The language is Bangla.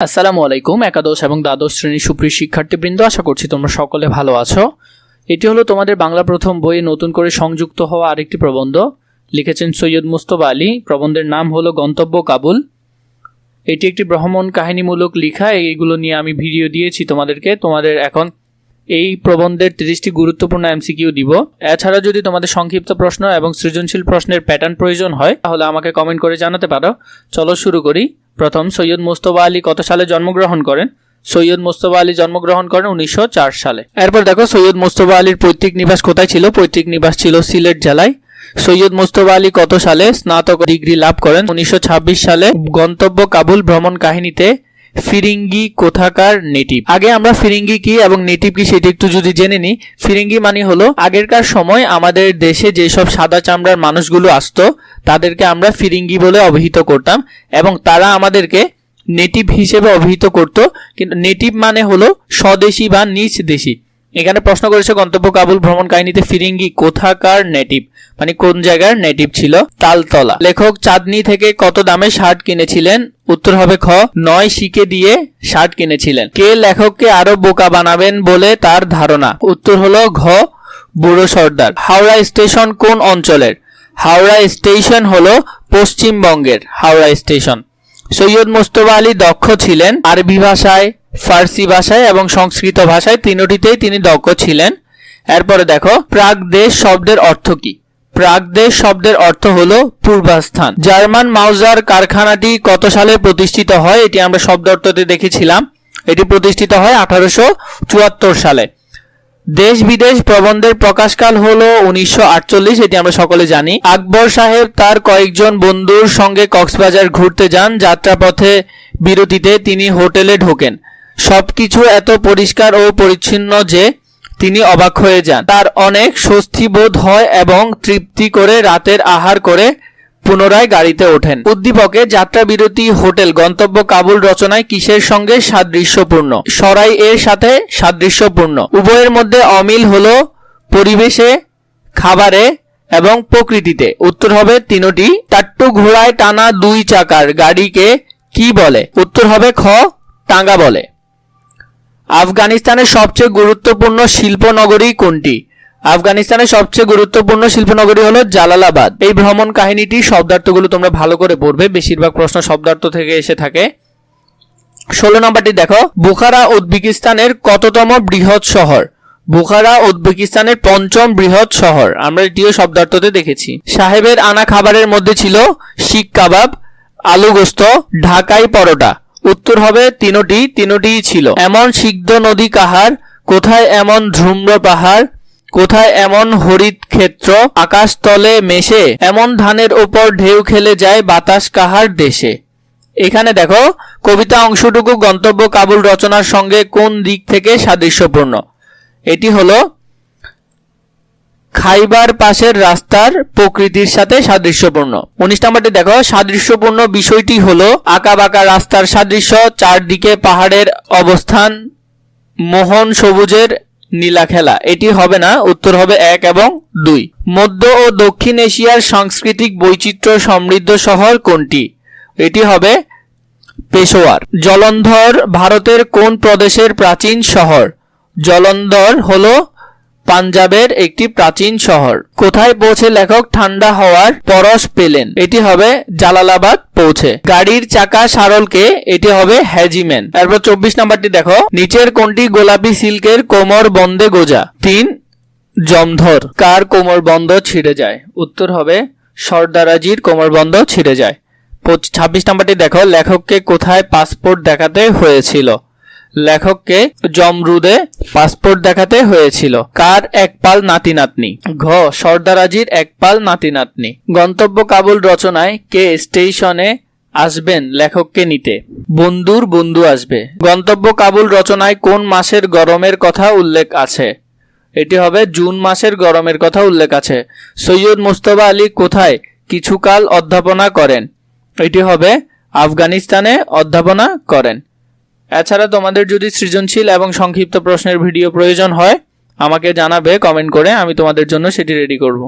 আসসালামু আলাইকুম, একাদশ এবং দ্বাদশ শ্রেণির সুপ্রিয় শিক্ষার্থীবৃন্দ, আশা করছি তোমরা সকলে ভালো আছো। এটি হলো তোমাদের বাংলা প্রথম বইয়ে নতুন করে সংযুক্ত হওয়া আরেকটি প্রবন্ধ। লিখেছেন সৈয়দ মুস্তফা আলী। প্রবন্ধের নাম হলো গন্তব্য কাবুল। এটি একটি ভ্রমণ কাহিনীমূলক লেখা। এইগুলো নিয়ে আমি ভিডিও দিয়েছি তোমাদেরকে। তোমাদের এখন এই প্রবন্ধের তিরিশটি গুরুত্বপূর্ণ এমসিকিউ দিব। এছাড়া যদি তোমাদের সংক্ষিপ্ত প্রশ্ন এবং সৃজনশীল প্রশ্নের প্যাটার্ন প্রয়োজন হয়, তাহলে আমাকে কমেন্ট করে জানাতে পারো। চলো শুরু করি। প্রথম সৈয়দ মোস্তফা আলী কত সালে জন্মগ্রহণ করেন? সৈয়দ মোস্তফা আলী জন্মগ্রহণ করেন উনিশশো চার সালে। এরপর দেখো সৈয়দ মোস্তফা আলীর পৈতৃক নিবাস কোথায় ছিল? পৈতৃক নিবাস ছিল সিলেট জেলায়। সৈয়দ মোস্তফা আলী কত সালে স্নাতক ডিগ্রি লাভ করেন? উনিশশো ছাব্বিশ সালে গন্তব্য কাবুল ভ্রমণ কাহিনীতে ফিরিঙ্গি কোথাকার নেটিভ। আগে আমরা ফিরিঙ্গি কি এবং নেটিভ কি সেটি একটু যদি জেনে নিই। ফিরিঙ্গি মানে হলো, আগেরকার সময় আমাদের দেশে যেসব সাদা চামড়ার মানুষগুলো আসতো, তাদেরকে আমরা ফিরিঙ্গি বলে অভিহিত করতাম এবং তারা আমাদেরকে নেটিভ হিসেবে অভিহিত করত। কিন্তু নেটিভ মানে হলো স্বদেশী বা নিজ দেশি এখানে প্রশ্ন করেছে গন্তব্য কাবুল ভ্রমণ কাহিনীতে ফিরিঙ্গি কোথাকার নেটিভ? মানে কোন জায়গার নেটিভ ছিল? তালতলা। লেখক চাঁদনি থেকে কত দামে শার্ট কিনেছিলেন? উত্তর হবে খ, নয় শিকে দিয়ে শার্ট কিনেছিলেন। কে লেখককে আরও বোকা বানাবেন বলে তার ধারণা? উত্তর হলো ঘ, বুড়ো সর্দার। হাওড়া স্টেশন কোন অঞ্চলের? হাওড়া স্টেশন হলো পশ্চিমবঙ্গের হাওড়া স্টেশন। সৈয়দ মোস্তফা আলী দক্ষ ছিলেন আরবি ভাষায়। ফার্সি ভাষায় এবং সংস্কৃত ভাষায় তিনটিতেই তিনি দক্ষ ছিলেন। এরপরে দেখো প্রাগ দেশ শব্দের অর্থ কি? প্রাগদেশ শব্দের অর্থ হলো পূর্বাস্থান। জার্মান মাউজার কারখানাটি কত সালে প্রতিষ্ঠিত হয়? এটি আমরা শব্দ অর্থতে দেখেছিলাম। এটি প্রতিষ্ঠিত হয় আঠারোশো চুয়াত্তর সালে। দেশ বিদেশ প্রবন্ধের প্রকাশকাল হল উনিশশো আটচল্লিশ, এটি আমরা সকলে জানি। আকবর সাহেব তার কয়েকজন বন্ধুর সঙ্গে কক্সবাজার ঘুরতে যান। যাত্রাপথে বিরতিতে তিনি হোটেলে ঢোকেন। সবকিছু এত পরিষ্কার ও পরিচ্ছন্ন যে তিনি অবাক হয়ে যান। তার অনেক স্বস্তি বোধ হয় এবং তৃপ্তি করে রাতের আহার করে পুনরায় গাড়িতে ওঠেন। উদ্দীপকে যাত্রা বিরতি হোটেল গন্তব্য কাবুল রচনায় কিসের সঙ্গে সাদৃশ্যপূর্ণ? সরাই এর সাথে সাদৃশ্যপূর্ণ। উভয়ের মধ্যে অমিল হলো পরিবেশে, খাবারে এবং প্রকৃতিতে। উত্তর হবে তিনটি। টাট্টু ঘোড়ায় টানা দুই চাকার গাড়িকে কি বলে? উত্তর হবে খ, টাঙ্গা বলে। আফগানিস্তানের সবচেয়ে গুরুত্বপূর্ণ শিল্পনগরী কোনটি? আফগানিস্তানের সবচেয়ে গুরুত্বপূর্ণ শিল্পনগরী হলো জালালাবাদ। এই ভ্রমণ কাহিনীটি শব্দার্থগুলো তোমরা ভালো করে পড়বে। বেশিরভাগ প্রশ্ন শব্দার্থ থেকে এসে থাকে। ষোলো নম্বরটি দেখো। বুখারা উজবেকিস্তানের কততম বৃহৎ শহর? বুখারা উজবেকিস্তানের পঞ্চম বৃহৎ শহর। আমরা এটিও শব্দার্থতে দেখেছি। সাহেবের আনা খাবারের মধ্যে ছিল শিক কাবাব আলু গোস্ত ঢাকাই পরোটা। উত্তর হবে তিনোটি তিনোটিই ছিল। এমন সিদ্ধ নদী কাহার? কোথায় এমন ধ্রুম্র পাহাড়? কোথায় এমন হরিত ক্ষেত্র? আকাশ তলে মেশে, এমন ধানের ওপর ঢেউ খেলে যায় বাতাস কাহার দেশে? এখানে দেখো, কবিতা অংশটুকু গন্তব্য কাবুল রচনার সঙ্গে কোন দিক থেকে সাদৃশ্যপূর্ণ? এটি হলো খাইবার পাশের রাস্তার প্রকৃতির সাথে সাদৃশ্যপূর্ণ। উনিশ নম্বরটি দেখো, সাদৃশ্যপূর্ণ বিষয়টি হলো আঁকা বাঁকা রাস্তার সাদৃশ্য, চারদিকে পাহাড়ের অবস্থান, মোহন সবুজের নীলা খেলা। এটি হবে না, উত্তর হবে এক এবং দুই। মধ্য ও দক্ষিণ এশিয়ার সাংস্কৃতিক বৈচিত্র্য সমৃদ্ধ শহর কোনটি? এটি হবে পেশোয়ার জলন্ধর ভারতের কোন প্রদেশের প্রাচীন শহর? জলন্ধর হলো পাঞ্জাবের একটি প্রাচীন শহর। কোথায় পৌঁছে লেখক ঠান্ডা হওয়ার পরশ পেলেন? এটি হবে জালালাবাদ পৌঁছে। গাড়ির চাকা সারলকে এটি হবে হ্যাজিম্যান। এরপর চব্বিশ নাম্বারটি দেখো। নিচের কোনটি গোলাপি সিল্কের কোমর বন্ধে গোজা? তিন, জমধর। কার কোমর বন্ধ ছিঁড়ে যায়? উত্তর হবে সর্দারাজির কোমর বন্ধ ছিঁড়ে যায়। ছাব্বিশ নাম্বারটি দেখো। লেখককে কোথায় পাসপোর্ট দেখাতে হয়েছিল? লেখককে জমরুদে পাসপোর্ট দেখাতে হয়েছিল। কার এক পাল নাতি নাতনি ঘ, সর্দারাজির এক পাল নাতি নাতনি গন্তব্য কাবুল রচনায় কে স্টেশনে আসবেন লেখককে নিতে? বন্ধুর বন্ধু আসবে। গন্তব্য কাবুল রচনায় কোন মাসের গরমের কথা উল্লেখ আছে? এটি হবে জুন মাসের গরমের কথা উল্লেখ আছে। সৈয়দ মুস্তফা আলী কোথায় কিছুকাল অধ্যাপনা করেন? এটি হবে আফগানিস্তানে অধ্যাপনা করেন। এছাড়া তোমাদের যদি সৃজনশীল এবং সংক্ষিপ্ত প্রশ্নের ভিডিও প্রয়োজন হয়, আমাকে জানাবে কমেন্ট করে আমি তোমাদের জন্য সেটি রেডি করব।